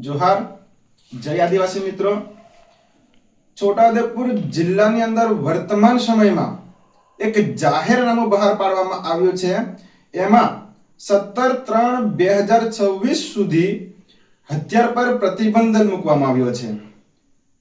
જોહાર, જય આદિવાસી મિત્રો. છોટાઉદેપુર જિલ્લાની અંદર વર્તમાન સમયમાં એક જાહેરનામું બહાર પાડવામાં આવ્યું છે. એમાં સત્તર ત્રણ બે હજાર છવ્વીસ સુધી હથિયાર પર પ્રતિબંધ મૂકવામાં આવ્યો છે.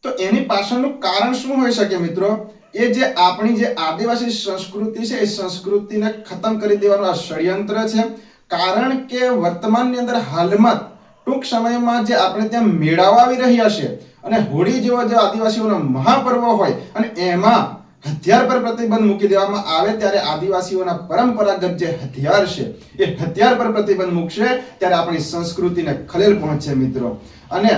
તો એની પાછળનું કારણ શું હોઈ શકે મિત્રો? એ જે આપણી જે આદિવાસી સંસ્કૃતિ છે, એ સંસ્કૃતિને ખતમ કરી દેવાનું આ ષડયંત્ર છે. કારણ કે વર્તમાનની અંદર હાલમાં ટૂંક સમયમાં જે આપણે ત્યાં મેળાઓ આવી રહ્યા છે અને હોળી જેવો જે આદિવાસીઓનો મહાપર્વ હોય અને એમાં હથિયાર પર પ્રતિબંધ મૂકી દેવામાં આવે ત્યારે આદિવાસીઓના પરંપરાગત જે હથિયાર છે એ હથિયાર પર પ્રતિબંધ મૂકશે ત્યારે આપણી સંસ્કૃતિને ખલેલ પહોંચશે મિત્રો. અને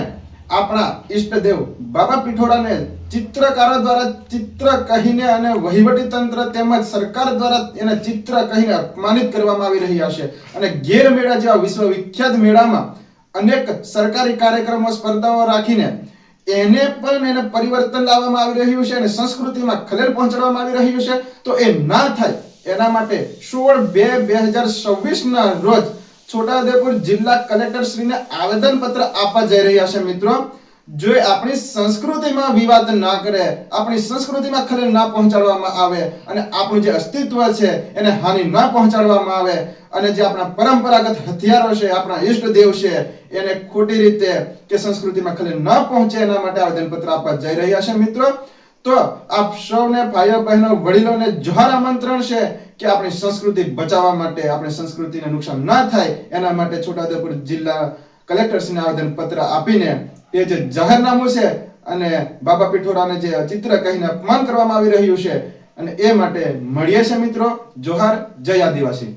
આપણા ઈષ્ટદેવ બાબા પીઠોડાને ચિત્રકારો દ્વારા ચિત્ર કહીને અને વહીવટી તંત્ર તેમજ સરકાર દ્વારા એને ચિત્ર કહીને અપમાનિત કરવામાં આવી રહ્યા છે. અને ગેર મેળા જેવા વિશ્વ વિખ્યાત મેળામાં અનેક સરકારી કાર્યક્રમો સ્પર્ધાઓ રાખીને એને પણ એને પરિવર્તન લાવવામાં આવી રહ્યું છે અને સંસ્કૃતિમાં ખલેલ પહોંચાડવામાં આવી રહ્યું છે. તો એ ના થાય એના માટે સોળ બે બે હજાર છવ્વીસ ના રોજ છોટાઉદેપુર જિલ્લા કલેક્ટર શ્રીને આવેદન પત્ર આપવા જઈ રહ્યા છે મિત્રો. જો આપણી સંસ્કૃતિમાં વિવાદ ના કરે, આપણી સંસ્કૃતિમાં ખલેલ ના પહોંચાડવામાં આવે અને આપણું જે અસ્તિત્વ છે એને હાનિ ના પહોંચાડવામાં આવે અને જે આપણા પરંપરાગત હથિયારો છે, આપણા ઈષ્ટદેવ છે, એને ખોટી રીતે કે સંસ્કૃતિમાં ખલેલ ના પહોંચે એના માટે આવેદન પત્ર આપવા જઈ રહ્યા છે મિત્રો. તો આપ સૌને ભાઈઓ, બહેનો, વડીલોને જોહાર આમંત્રણ છે કે આપણી સંસ્કૃતિ બચાવવા માટે, આપણી સંસ્કૃતિને નુકસાન ના થાય એના માટે છોટાઉદેપુર જિલ્લા કલેક્ટરશ્રીને આવેદન પત્ર આપીને એ જે જાહેરનામું છે અને બાબા પીઠોરાને જે ચિત્ર કહીને અપમાન કરવામાં આવી રહ્યું છે અને એ માટે મળીએ છે મિત્રો. જોહાર, જય આદિવાસી.